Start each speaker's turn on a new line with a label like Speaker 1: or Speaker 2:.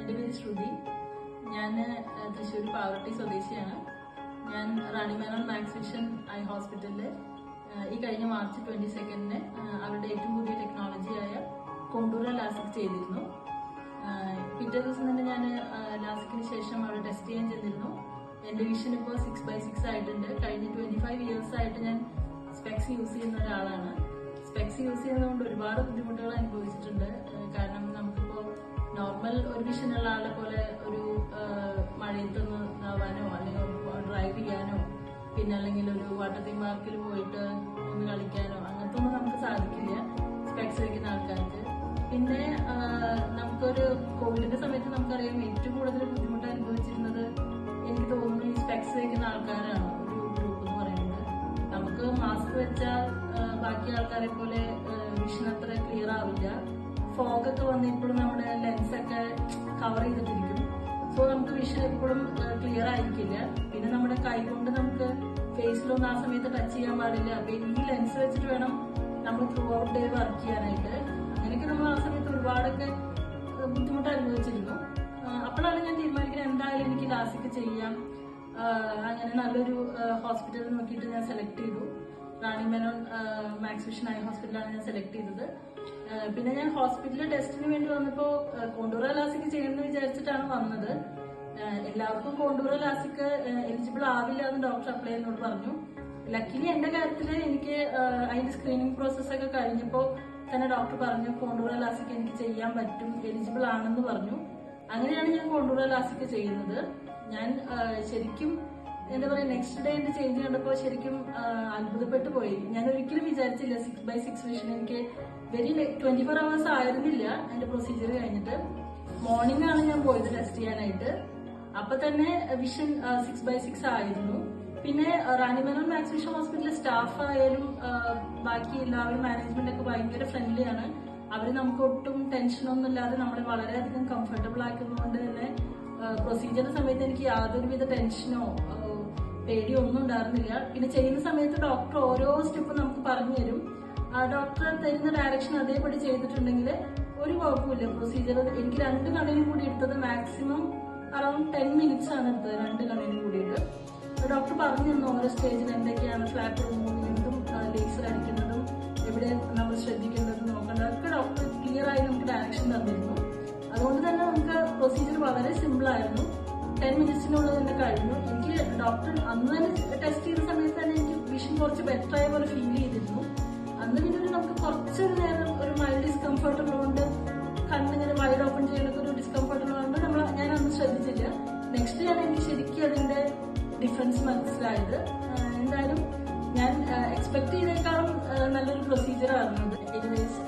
Speaker 1: എന്റെ പേര് ശ്രുതി. ഞാൻ തൃശ്ശൂർ പാവർട്ടി സ്വദേശിയാണ്. ഞാൻ റാണി മേനോൻ മാക്സ് ഐ ഹോസ്പിറ്റലിൽ ഈ കഴിഞ്ഞ മാർച്ച് ട്വന്റി സെക്കൻഡിന് അവരുടെ ഏറ്റവും പുതിയ ടെക്നോളജിയായ കൊണ്ടൂര ലാസിക് ചെയ്തിരുന്നു. പിറ്റേ ദിവസം തന്നെ ഞാൻ ലാസിക്കിന് ശേഷം അവിടെ ടെസ്റ്റ് ചെയ്യാൻ ചെന്നിരുന്നു. എന്റെ വിഷൻ ഇപ്പോൾ സിക്സ് ബൈ സിക്സ് ആയിട്ടുണ്ട്. കഴിഞ്ഞ ട്വന്റി ഫൈവ് ഇയേഴ്സ് ആയിട്ട് ഞാൻ സ്പെക്സ് യൂസ് ചെയ്യുന്ന ഒരാളാണ്. സ്പെക്സ് യൂസ് ചെയ്യുന്നതുകൊണ്ട് ഒരുപാട് ബുദ്ധിമുട്ടുകൾ അനുഭവിച്ചിട്ടുണ്ട്. കാരണം നമുക്കിപ്പോൾ നോർമൽ ഒരു വിഷനുള്ള ആളെ പോലെ ഒരു മഴയത്തൊന്ന് ഇതാവാനോ അല്ലെങ്കിൽ ഡ്രൈവ് ചെയ്യാനോ പിന്നെ അല്ലെങ്കിൽ ഒരു വാട്ടർ തീം പാർക്കിൽ പോയിട്ട് ഒന്ന് കളിക്കാനോ അങ്ങനത്തെ ഒന്നും നമുക്ക് സാധിക്കില്ല സ്പെക്സ് വയ്ക്കുന്ന ആൾക്കാർക്ക്. പിന്നെ നമുക്കൊരു കോവിഡിന്റെ സമയത്ത് നമുക്കറിയാം ഏറ്റവും കൂടുതൽ ബുദ്ധിമുട്ട് അനുഭവിച്ചിരുന്നത് എനിക്ക് തോന്നുന്നു ഈ സ്പെക്സ് വയ്ക്കുന്ന ആൾക്കാരാണ് ഒരു ഗ്രൂപ്പ് എന്ന് പറയുന്നത്. നമുക്ക് മാസ്ക് വെച്ചാൽ ബാക്കി ആൾക്കാരെ പോലെ വിഷൻ അത്ര ക്ലിയർ ആവില്ല. ഫോഗ് ഒക്കെ വന്ന് ഇപ്പോഴും നമ്മുടെ ലെൻസ് ഒക്കെ കവർ ചെയ്തിട്ടിരിക്കും. സോ നമുക്ക് വിഷൻ എപ്പോഴും ക്ലിയർ ആയിരിക്കില്ല. പിന്നെ നമ്മുടെ കൈ കൊണ്ട് നമുക്ക് ഫേസിലൊന്നും ആ സമയത്ത് ടച്ച് ചെയ്യാൻ പാടില്ല. അപ്പൊ ഈ ലെൻസ് വെച്ചിട്ട് വേണം നമ്മൾ ത്രൂ ഔട്ട് ഡേ വർക്ക് ചെയ്യാനായിട്ട്. അങ്ങനെയൊക്കെ നമ്മൾ ആ സമയത്ത് ഒരുപാടൊക്കെ ബുദ്ധിമുട്ട് അനുഭവിച്ചിരുന്നു. അപ്പോഴാണ് ഞാൻ തീരുമാനിക്കുന്നത് എന്തായാലും എനിക്ക് ലാസിക്ക് ചെയ്യാം. അങ്ങനെ നല്ലൊരു ഹോസ്പിറ്റൽ നോക്കിയിട്ട് ഞാൻ സെലക്ട് ചെയ്തു. Rani Menon max vision eye ഹോസ്പിറ്റലാണ് ഞാൻ സെലക്ട് ചെയ്തത്. പിന്നെ ഞാൻ ഹോസ്പിറ്റലിൽ ടെസ്റ്റിന് വേണ്ടി വന്നപ്പോൾ കോണ്ടൂറ ലാസിക്ക് ചെയ്യണമെന്ന് വിചാരിച്ചിട്ടാണ് വന്നത്. എല്ലാവർക്കും കോണ്ടൂറ ലാസിക്ക് എലിജിബിൾ ആവില്ല എന്ന് ഡോക്ടർ അപ്ലൈ എന്നോട് പറഞ്ഞു. ലക്കിലി എന്റെ കാര്യത്തിൽ എനിക്ക് അതിന്റെ സ്ക്രീനിങ് പ്രോസസ് ഒക്കെ കഴിഞ്ഞപ്പോൾ തന്നെ ഡോക്ടർ പറഞ്ഞു കോണ്ടൂറ ലാസിക്ക് എനിക്ക് ചെയ്യാൻ പറ്റും എലിജിബിൾ ആണെന്ന് പറഞ്ഞു. അങ്ങനെയാണ് ഞാൻ കോണ്ടൂറ ലാസിക്ക് ചെയ്യുന്നത്. ഞാൻ ശരിക്കും എന്താ പറയാ നെക്സ്റ്റ് ഡേ എന്റെ ചേഞ്ച് കണ്ടപ്പോൾ ശരിക്കും അത്ഭുതപ്പെട്ടു പോയി. ഞാൻ ഒരിക്കലും വിചാരിച്ചില്ല സിക്സ് ബൈ സിക്സ് വിഷൻ എനിക്ക് വെരി ട്വന്റി ഫോർ അവേഴ്സ് ആയിരുന്നില്ല എന്റെ പ്രൊസീജിയർ കഴിഞ്ഞിട്ട്. മോർണിംഗ് ആണ് ഞാൻ പോയത് ടെസ്റ്റ് ചെയ്യാനായിട്ട്. അപ്പൊ തന്നെ വിഷൻ സിക്സ് ബൈ സിക്സ് ആയിരുന്നു. പിന്നെ റാണിമനോൽ മാക്സ് വിഷൻ ഹോസ്പിറ്റലിലെ സ്റ്റാഫ് ആയാലും ബാക്കി എല്ലാവരും മാനേജ്മെന്റ് ഒക്കെ ഭയങ്കര ഫ്രണ്ട്ലി ആണ്. അവർ നമുക്ക് ഒട്ടും ടെൻഷനൊന്നും ഇല്ലാതെ നമ്മളെ വളരെയധികം കംഫർട്ടബിൾ ആക്കുന്നതുകൊണ്ട് തന്നെ പ്രൊസീജിയറിന്റെ സമയത്ത് എനിക്ക് യാതൊരുവിധ ടെൻഷനോ ആ, പേടിയോ ഒന്നും ഉണ്ടായിരുന്നില്ല പിന്നെ ചെയ്യുന്ന സമയത്ത് ഡോക്ടർ ഓരോ സ്റ്റെപ്പും നമുക്ക് പറഞ്ഞു തരും. ആ ഡോക്ടർ തരുന്ന ഡയറക്ഷൻ അതേപടി ചെയ്തിട്ടുണ്ടെങ്കിൽ ഒരു കുഴപ്പമില്ല പ്രൊസീജിയർ എനിക്ക് രണ്ട് കണ്ണിനും കൂടി എടുത്തത് മാക്സിമം അറൌണ്ട് ടെൻ മിനിറ്റ്സ് ആണ് എടുത്തത് രണ്ട് കണ്ണിനും കൂടിയിട്ട്. ഡോക്ടർ പറഞ്ഞു തന്നു ഓരോ സ്റ്റേജിൽ എന്തൊക്കെയാണ് ഫ്ലാറ്റ് റിമൂവ് ലേസർ അടിക്കുന്നതും എവിടെ നമ്മൾ ശ്രദ്ധിക്കേണ്ടത് നോക്കേണ്ടത് അതൊക്കെ ഡോക്ടർ ക്ലിയർ ആയി നമുക്ക് ഡയറക്ഷൻ തന്നിരുന്നു. അതുകൊണ്ട് തന്നെ നമുക്ക് പ്രൊസീജിയർ വളരെ സിമ്പിൾ ആയിരുന്നു. ടെൻ മിനിറ്റ്സിനുള്ളിൽ തന്നെ കഴിഞ്ഞു. എനിക്ക് ഡോക്ടർ അന്ന് തന്നെ ടെസ്റ്റ് ചെയ്ത സമയത്ത് തന്നെ എനിക്ക് വിഷൻ കുറച്ച് ബെറ്റർ ആയ പോലെ ഫീൽ ചെയ്തിരുന്നു. അന്ന് പിന്നെ നമുക്ക് കുറച്ചൊരു നേരം ഒരു മൈൽഡ് ഡിസ്കംഫർട്ട് ഉള്ളതുകൊണ്ട് കണ്ണിങ്ങനെ വൈഡ് ഓപ്പൺ ചെയ്യാനൊക്കെ ഒരു ഡിസ്കംഫർട്ട് ഉള്ളതുകൊണ്ട് നമ്മൾ ഞാൻ അന്ന് ശ്രദ്ധിച്ചില്ല. നെക്സ്റ്റ് ഞാൻ എനിക്ക് ശരിക്കും അതിന്റെ ഡിഫറൻസ് മനസ്സിലായത് എന്തായാലും ഞാൻ എക്സ്പെക്ട് ചെയ്തേക്കാളും നല്ലൊരു പ്രൊസീജിയർ ആയിരുന്നു എനിവേസ്